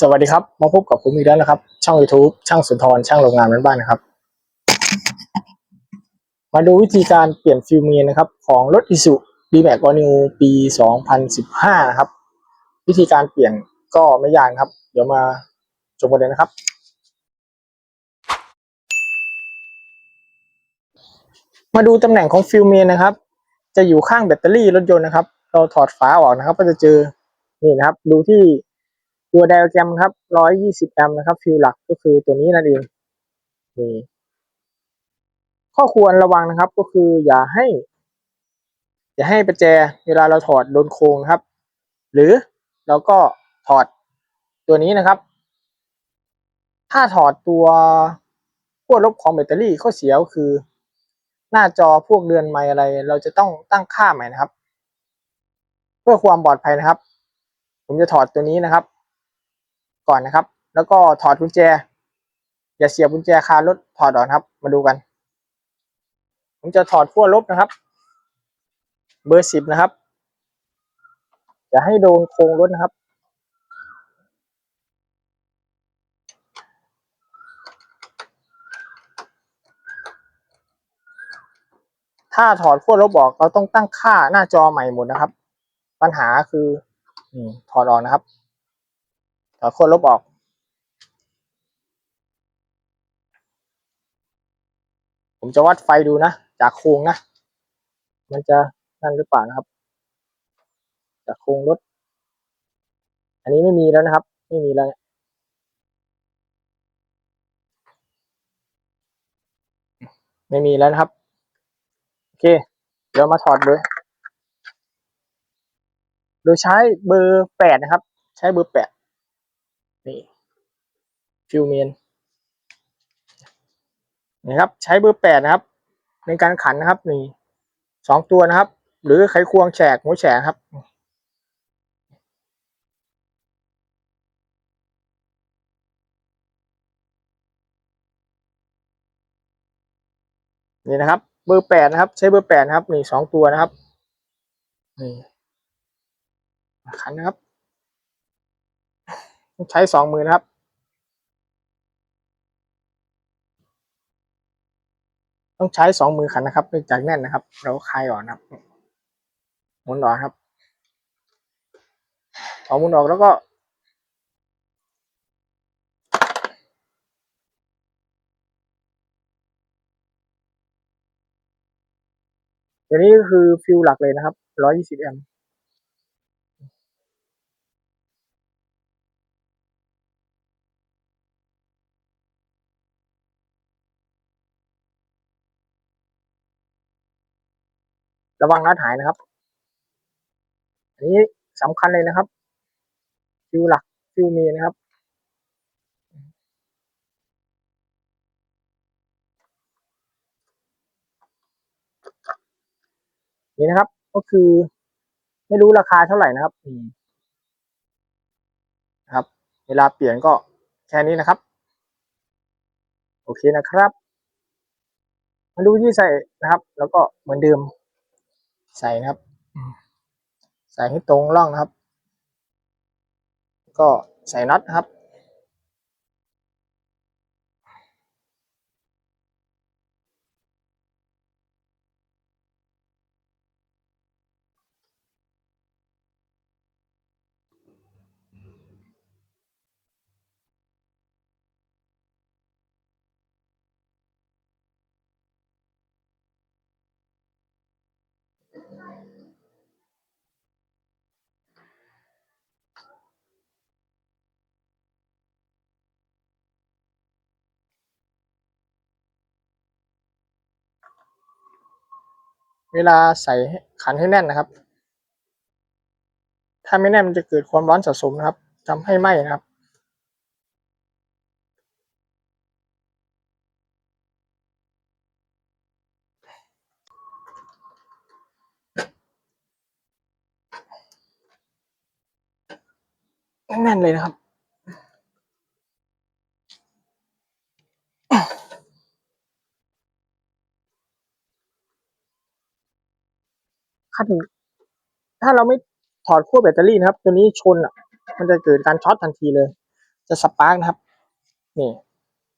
สวัสดีครับ มาพบกับผมอีกแล้วนะครับ ช่อง YouTube ช่างสุนทรช่างโรงงานบ้านนะครับ มาดูวิธีการเปลี่ยนฟิลเมียนนะครับ ของรถอิสุดีแม็กอนิวปี 2015 นะครับ วิธีการเปลี่ยนก็ไม่ยากครับ เดี๋ยวมาชมกันเลยนะครับ มาดูตำแหน่งของฟิลเมียนนะครับ จะอยู่ข้างแบตเตอรี่รถยนต์นะครับ เราถอดฝาออกนะครับ ก็จะเจอนี่นะครับ ดูที่ ตัวไดอะแกรมครับ120แอมป์นะครับ ฟิลหลักก็คือตัวนี้นั่นเองนี่ข้อควรระวังนะครับก็คืออย่าให้ อย่าให้ประแจเวลาเราถอดโดนโค้งครับ หรือเราก็ถอดตัวนี้นะครับ ถ้าถอดตัวขั้วลบของแบตเตอรี่ข้อเสียก็คือ หน้าจอพวกเรือนไมค์อะไร เราจะต้องตั้งค่าใหม่นะครับ เพื่อความปลอดภัยนะครับ ผมจะถอดตัวนี้นะครับ ก่อนนะครับ แล้วก็ถอดกุญแจ อย่าเสียบกุญแจคารถถอดออกนครับ มาดูกัน ผมจะถอดขั้วลบนะครับ เบอร์สิบนะครับ อย่าให้โดนโครงรถนะครับถ้าถอดขั้วลบออกเราต้องตั้งค่าหน้าจอใหม่หมดนะครับ ปัญหาคือถอดออกนะครับ ถอดขั้วลบออก ผมจะวัดไฟดูนะ จากโครงนะ มันจะนั่นหรือเปล่านะครับ จากโครงรถ อันนี้ไม่มีแล้วนะครับ ไม่มีแล้วไม่มีแล้วนะครับ โอเค เดี๋ยวมาถอดเลยโดยใช้เบอร์แปดนะครับ ใช้เบอร์แปด นี่ฟิวเมนนี่ครับ ใช้เบอร์แปดนะครับ ในการขันนะครับนี่สองตัวนะครับ หรือไขควงแฉกหัวแฉกครับนี่นะครับ เบอร์แปดนะครับ ใช้เบอร์แปดนะครับนี่สองตัวนะครับนี่ขันนะครับ ใช้สองมือนะครับ ต้องใช้สองมือขันนะครับเนื่องจากแน่นนะครับ เราคลายออกนะครับหมุนออกครับพอหมุนออกแล้วก็ตัวนี้ก็คือฟิวหลักเลยนะครับ 120 แอมป์ ระวังน็อตหายนะครับ อันนี้สำคัญเลยนะครับ ฟิวหลักฟิวเมีนะครับ นี่นะครับ ก็คือ ไม่รู้ราคาเท่าไหร่นะครับนะครับ เวลาเปลี่ยนก็แค่นี้นะครับ โอเคนะครับ มาดูที่ใส่นะครับ แล้วก็เหมือนเดิม ใส่นะครับอืมใส่ให้ตรงร่องนะครับ ก็ใส่น็อตนะครับ เวลาใส่ขันให้แน่นนะครับ ถ้าไม่แน่นมันจะเกิดความร้อนสะสมนะครับทำให้ไหม้นะครับแน่นเลยนะครับ ถ้าถึงถ้าเราไม่ถอดขั้วแบตเตอรี่นะครับ ตัวนี้ชนอะ มันจะเกิดการช็อตทันทีเลย จะสปาร์กนะครับ นี่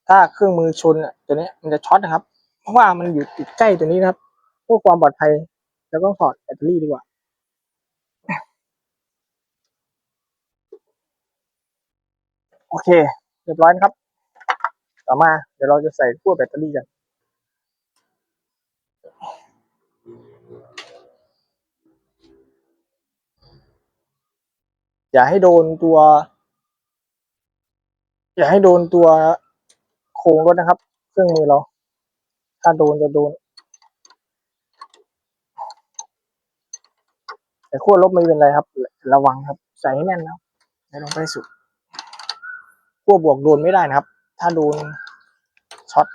ถ้าเครื่องมือชนอะตัวนี้มันจะช็อตนะครับ เพราะว่ามันอยู่ติดใกล้ตัวนี้นะครับเพื่อความปลอดภัยแล้วก็ถอดแบตเตอรี่ดีกว่าโอเค เรียบร้อยนะครับ ต่อมาเดี๋ยวเราจะใส่ขั้วแบตเตอรี่กัน อย่าให้โดนตัว อย่าให้โดนตัวโครงรถนะครับ เครื่องมือเรา ถ้าโดนจะโดน แต่ขั้วลบไม่เป็นไรครับ ระวังครับ ใส่ให้แน่นนะครับให้ลงไปให้สุดขั้วบวกโดนไม่ได้นะครับ ถ้าโดนช็อต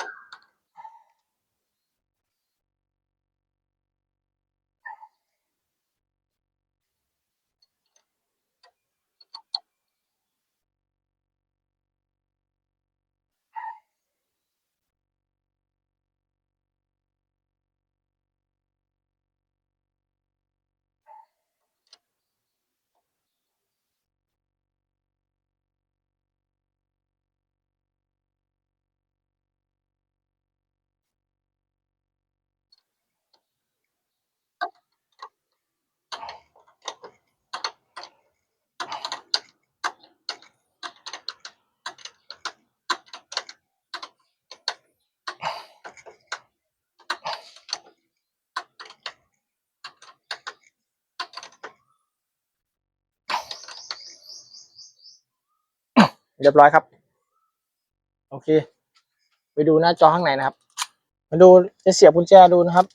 เรียบร้อยครับ โอเค ไปดูหน้าจอข้างในนะครับ มาดูจะเสียบกุญแจดูนะครับ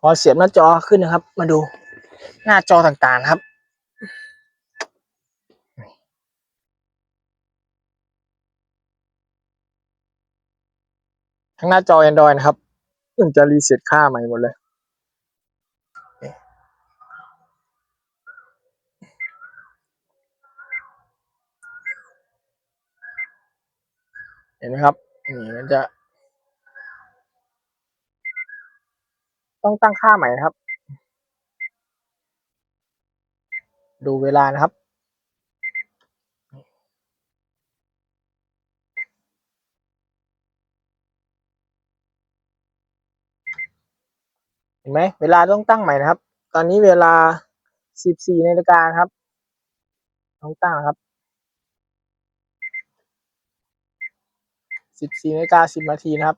พอเสียบหน้าจอขึ้นนะครับ มาดูหน้าจอต่างๆนะครับทั้งหน้าจอ Android นะครับมันจะรีเซ็ตค่าใหม่หมดเลย เห็นไหมครับนี่มันจะต้องตั้งค่าใหม่นะครับ ดูเวลานะครับ เห็นไหมเวลาต้องตั้งใหม่นะครับ ตอนนี้เวลา 14นาฬิกาครับ ต้องตั้งนะครับ 14นาฬิกา10นาทีนะครับ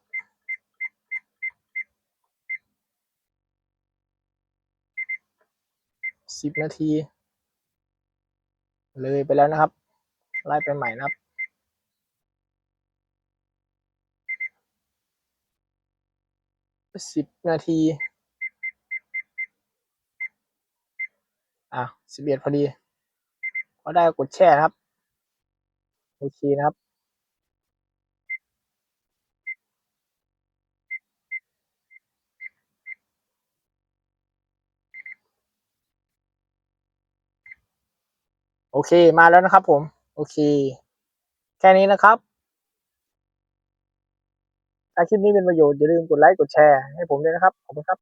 10นาที เลยไปแล้วนะครับ ไล่ไปใหม่นะครับ10นาที อะ11พอดีพอได้กดแช่นะครับ โอเคนะครับ โอเคมาแล้วนะครับผม โอเค แค่นี้นะครับ ถ้าคลิปนี้เป็นประโยชน์อย่าลืมกดไลค์กดแชร์ให้ผมด้วยนะครับ ขอบคุณครับ